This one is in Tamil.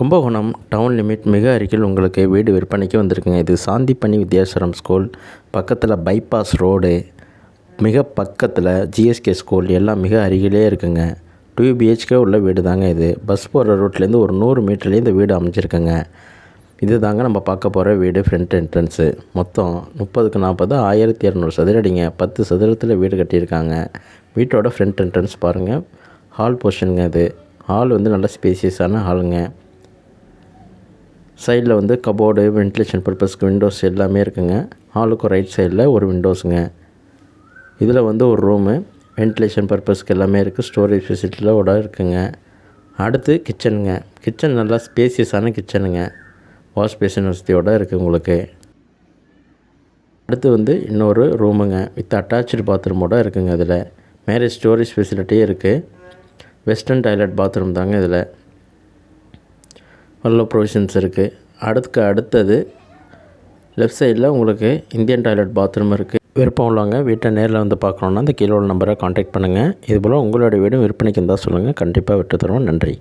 கும்பகோணம் டவுன் லிமிட் மிக அருகில் உங்களுக்கு வீடு விற்பனைக்கு வந்திருக்குங்க. இது சாந்திப்பணி வித்யாசரம் ஸ்கூல். பக்கத்தில் பைபாஸ் ரோடு. மிக பக்கத்தில் ஜிஎஸ்கே ஸ்கூல். எல்லாம் மிக அருகிலே இருக்குங்க. டூ பிஹெச்கே உள்ள வீடு தாங்க இது. பஸ் போகிற ரோட்லேருந்து ஒரு நூறு மீட்டர்லேயே இந்த வீடு அமைஞ்சிருக்குங்க. இது தாங்க நம்ம பார்க்க போகிற வீடு ஃப்ரண்ட் என்ட்ரன்ஸு மொத்தம் முப்பதுக்கு நாற்பது ஆயிரத்தி இரநூறு சதுரடிங்க. பத்து சதுரத்தில் வீடு கட்டியிருக்காங்க. வீட்டோட ஃப்ரண்ட் என்ட்ரன்ஸ் பாருங்கள் ஹால் போர்ஷனுங்க இது. ஹால் வந்து நல்ல ஸ்பேசியஸான ஹாலுங்க சைடில் வந்து கபோர்டு வென்டிலேஷன் பர்பஸ்க்கு விண்டோஸ் எல்லாமே இருக்குங்க. ஹாலுக்கும் ரைட் சைடில் ஒரு விண்டோஸுங்க. இதில் வந்து ஒரு ரூமு வென்டிலேஷன் பர்பஸ்க்கு எல்லாமே இருக்குது. ஸ்டோரேஜ் ஃபெசிலிட்டியோட இருக்குங்க. அடுத்து கிச்சனுங்க. கிச்சன் நல்லா ஸ்பேசியஸான கிச்சனுங்க. வாஷ் பேஷன் வசதியோடு இருக்குது உங்களுக்கு. அடுத்து வந்து இன்னொரு ரூமுங்க. வித் அட்டாச்சு பாத்ரூமோட இருக்குங்க இதில். மேரேஜ் ஸ்டோரேஜ் ஃபெசிலிட்டியே இருக்குது வெஸ்டர்ன் டாய்லெட் பாத்ரூம் தாங்க இதில். நல்ல ப்ரொவிஷன்ஸ் இருக்குது அடுத்து அடுத்தது லெஃப்ட் சைடில் உங்களுக்கு இந்தியன் டாய்லெட் பாத்ரூம் இருக்குது விருப்பம் உள்ளவங்க வீட்டை நேரில் வந்து பார்க்கணுன்னா அந்த கீழே உள்ள நம்பரை காண்டாக்ட் பண்ணுங்கள் இதுபோல் உங்களோட வீடும் விற்பனைக்கு இருந்தால் சொல்லுங்கள் கண்டிப்பாக விட்டு தருவோம். நன்றி.